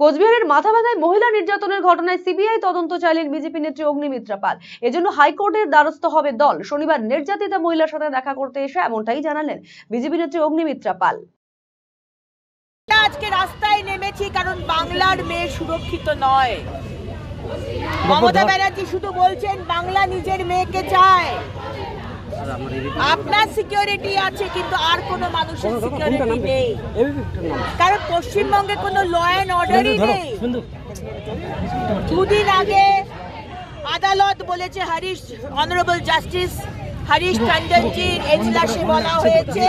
কোচবিহারের মাথাভাঙায় মহিলা নির্যাতনের ঘটনায় সিবিআই তদন্ত চাইলেন বিজেপি নেত্রী অগ্নিমিত্রা পাল। এজন্য হাইকোর্টের দ্বারস্থ হবে দল। শনিবার নির্যাতিতা মহিলার সাথে দেখা করতে এসে এমনটাই জানালেন বিজেপি নেত্রী অগ্নিমিত্রা পাল। আজকে রাস্তায় নেমেছি কারণ বাংলার মেয়ে সুরক্ষিত নয়। মমতা ব্যানার্জি শুধু বলছেন বাংলা নিজের মেয়েকে চায়। আপনার সিকিউরিটি আছে কিন্তু আর কোনো মানুষের সিকিউরিটি নেই। কারণ পশ্চিমবঙ্গে কোনো ল অ্যান্ড অর্ডারই নেই। দুদিন আগে আদালত বলেছে হরিশ অনারেবল জাস্টিস হরিশ টন্ডনজির এজলাসে বলা হয়েছে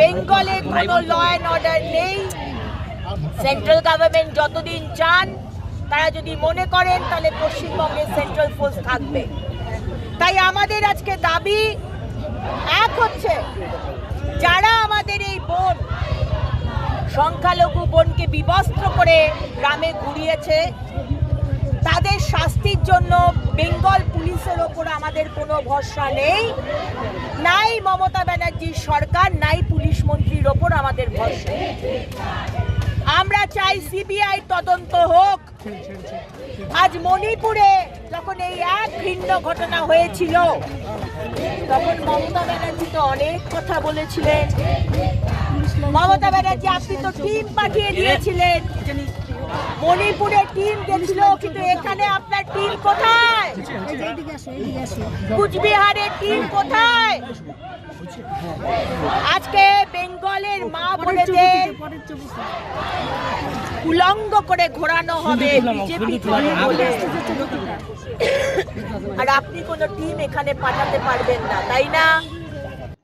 বেঙ্গলে কোনো ল অ্যান্ড অর্ডার নেই। সেন্ট্রাল গভর্নমেন্ট যতদিন চান তারা যদি মনে করেন তাহলে পশ্চিমবঙ্গে সেন্ট্রাল ফোর্স থাকবে। তাই আমাদের আজকে দাবি এক হচ্ছে, যারা আমাদের এই বোন, সংখ্যালঘু বোনকে বিবস্ত্র করে গ্রামে ঘুরিয়েছে, তাদের শাস্তির জন্য বেঙ্গল পুলিশের ওপর আমাদের কোনো ভরসা নেই। নাই মমতা ব্যানার্জির সরকার, নাই পুলিশ মন্ত্রীর ওপর আমাদের ভরসা আমরা চাই সিবিআই তদন্ত হোক। আজ মণিপুরে যখন এই এক ভিন্ন ঘটনা হয়েছিল, তখন মমতা ব্যানার্জি তো অনেক কথা বলেছিলেন। মমতা ব্যানার্জি, আপনি তো টিম পাঠিয়ে দিয়েছিলেন। মণিপুরে টিম গেছিল, কিন্তু এখানে আপনার টিম কোথায়? কুচবিহারের টিম কোথায়? আজকে বেঙ্গলের মা বোনেদের উলঙ্গ করে ঘোরানো হবে বিজেপি করে বলে আর আপনি কোনো টিম এখানে পাঠাতে পারবেন না তাই না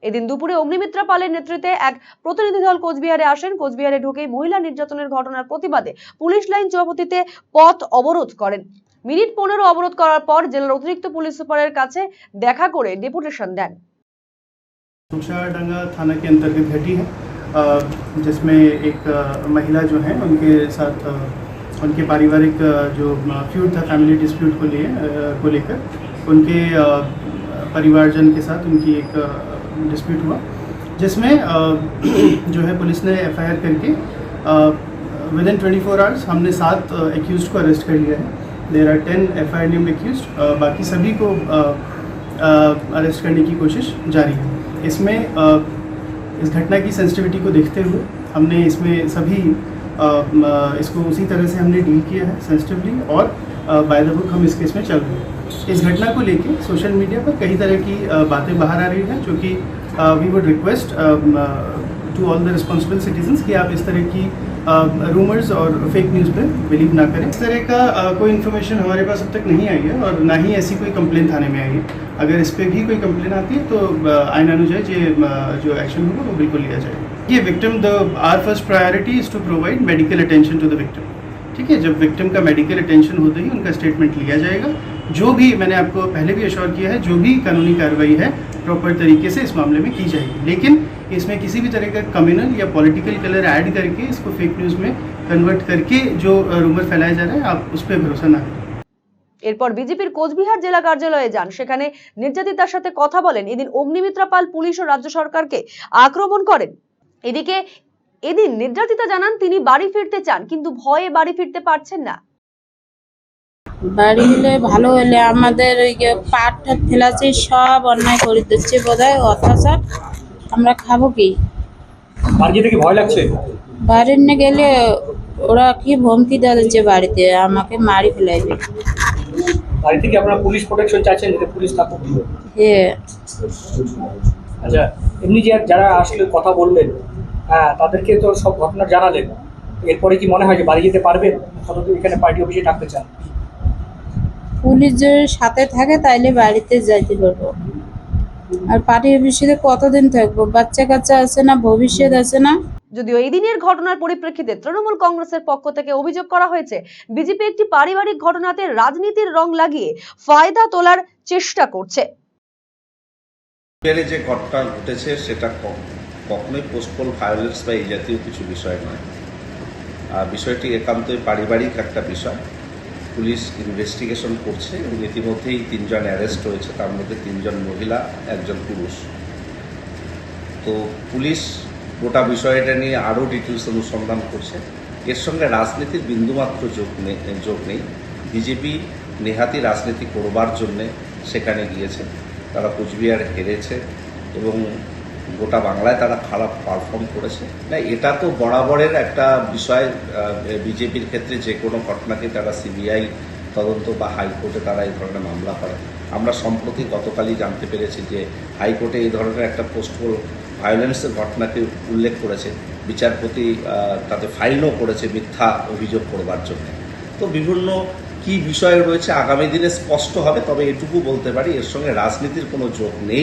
এদিন দুপুরে অগ্নিমিত্রা পালের নেতৃত্বে এক প্রতিনিধি দল কোচবিহারে আসেন কোচবিহারে ঢুকেই মহিলা নির্যাতনের ঘটনার প্রতিবাদে পুলিশ লাইন চৌপতিতে পথ অবরোধ করেন মিনিট পনেরো অবরোধ করার পর জেলার অতিরিক্ত পুলিশ সুপারের কাছে দেখা করে ডেপুটেশন দেন डांगा थाना के अंतर्गत घटी है अ, जिसमें एक महिला जो है, उनके साथ उनके पारिवारिक जो फ्यूड था फैमिली डिस्प्यूट को लिए को लेकर, उनके परिवारजन के साथ उनकी एक डिस्प्यूट हुआ, जिसमें जो है, पुलिस ने एफआईआर करके विद इन 24 आवर्स हमने सात एक्यूज को अरेस्ट कर लिया है। There are ten F I named accused बाकी सभी को अरेस्ट करने की कोशिश जारी है। इसमें इस घटना की सेंसिटिविटी को देखते हुए हमने इसमें सभी आ, इसको उसी तरह से हमने डील किया है सेंसिटिवली और बाय द बुक हम इस केस में चल रहे हैं। इस घटना को लेके सोशल मीडिया पर कई तरह की बातें बाहर आ रही हैं जो कि we would request to all the responsible citizens कि आप इस तरह की रूमर्स और फेक न्यूज़ पे बिलीव ना करें। इस तरह का अ, कोई इन्फॉर्मेशन हमारे पास अब तक नहीं आई है और ना ही ऐसी कोई कंप्लेन थाने में आई है। अगर इस पर भी कोई कंप्लेन आती है तो आईन अनुजाई ये जो एक्शन होगा वो बिल्कुल लिया जाएगा ये victim their first priority is to provide medical attention to the victim ठीक है? जब विक्टिम का मेडिकल अटेंशन होते ही उनका स्टेटमेंट लिया जाएगा। जो भी मैंने आपको पहले भी अश्योर किया है जो भी कानूनी कार्रवाई है प्रॉपर तरीके से इस मामले में की जाएगी। लेकिन इसमें किसी भी तरह का कम्युनल या पॉलिटिकल कलर ऐड करके इसको फेक न्यूज़ में कन्वर्ट करके जो रूमर फैलाया जा रहा है आप उस पर भरोसा ना करें এরপর বিজেপির কোচবিহার জেলা কার্যালয়ে যান সেখানে নির্যাতিতার সাথে কথা বলেন এদিন অগ্নিমিত্রা পাল পুলিশ ও রাজ্য সরকারকে আক্রমণ করেন এদিকে এদিন নির্যাতিতা জানান তিনি বাড়ি ফিরতে চান কিন্তু ভয়ে বাড়ি ফিরতে পারছেন না বাড়ি হলে ভালো হলে আমাদের ওই যে পাট টাট ফেলাছে সব অন্যায় করে দিচ্ছে বোধ হয় অত্যাচার আমরা খাব কি? বাড়ি যেতে কি ভয় লাগছে? বাড়ির না গেলে ওরা কি ভমকি দিচ্ছে বাড়িতে? আমাকে মারি ফেলাইবে। বাড়ি থেকে আপনারা পুলিশ প্রোটেকশন চাইছেন যাতে পুলিশ থাকুক হে আচ্ছা এমনি যে যারা আসলে কথা বললেন হ্যাঁ তাদেরকে তো সব ঘটনা জানালেন। এরপরে কি মনে হয় যে বাড়ি যেতে পারবেন? কতদিন এখানে পার্টি অফিসে ডাকতে চান। পুলিশ যদি সাথে থাকে তাইলে বাড়িতে যাইতে পারব। আর পার্টি অফিসে কতদিন থাকব? বাচ্চা কাচ্চা আছে না ভবিষ্যৎ আছে না? যদিও এই দিনের ঘটনার পরিপ্রেক্ষিতে তৃণমূল কংগ্রেসের পক্ষ থেকে অভিযোগ করা হয়েছে বিজেপি একটি পারিবারিক ঘটনাতে রাজনীতির রং লাগিয়ে ফায়দা তোলার চেষ্টা করছে। যে ঘটনা ঘটেছে সেটা কখনোই পোস্টপোল ভায়োলেন্স বা এই জাতীয় কিছু বিষয় নয়। বিষয়টি একান্তই পারিবারিক একটা বিষয়। পুলিশ ইনভেস্টিগেশন করছে এবং ইতিমধ্যেই তিনজন অ্যারেস্ট হয়েছে, তার মধ্যে তিনজন মহিলা, একজন পুরুষ। তো পুলিশ গোটা বিষয়টা নিয়ে আরও ডিটেলস অনুসন্ধান করছে। এর সঙ্গে রাজনীতির বিন্দুমাত্র যোগ নেই যোগ নেই। বিজেপি নেহাতি রাজনীতি করবার জন্যে সেখানে গিয়েছে। তারা কুচবিহার হেরেছে এবং গোটা বাংলায় তারা খারাপ পারফর্ম করেছে। না, এটা তো বরাবরের একটা বিষয় বিজেপির ক্ষেত্রে যে কোনো ঘটনাকে তারা সিবিআই তদন্ত বা হাইকোর্টে তারা এই ধরনের মামলা করে। আমরা সম্প্রতি গতকালই জানতে পেরেছি যে হাইকোর্টে এই ধরনের একটা পোস্টপোল ভায়োলেন্সের ঘটনাকে উল্লেখ করেছে। বিচারপতি তাতে ফাইলও করেছে মিথ্যা অভিযোগ করবার জন্য। তো বিভিন্ন কি বিষয় রয়েছে আগামী দিনে স্পষ্ট হবে, তবে এটুকু বলতে পারি, এর সঙ্গে রাজনীতির কোনো যোগ নেই।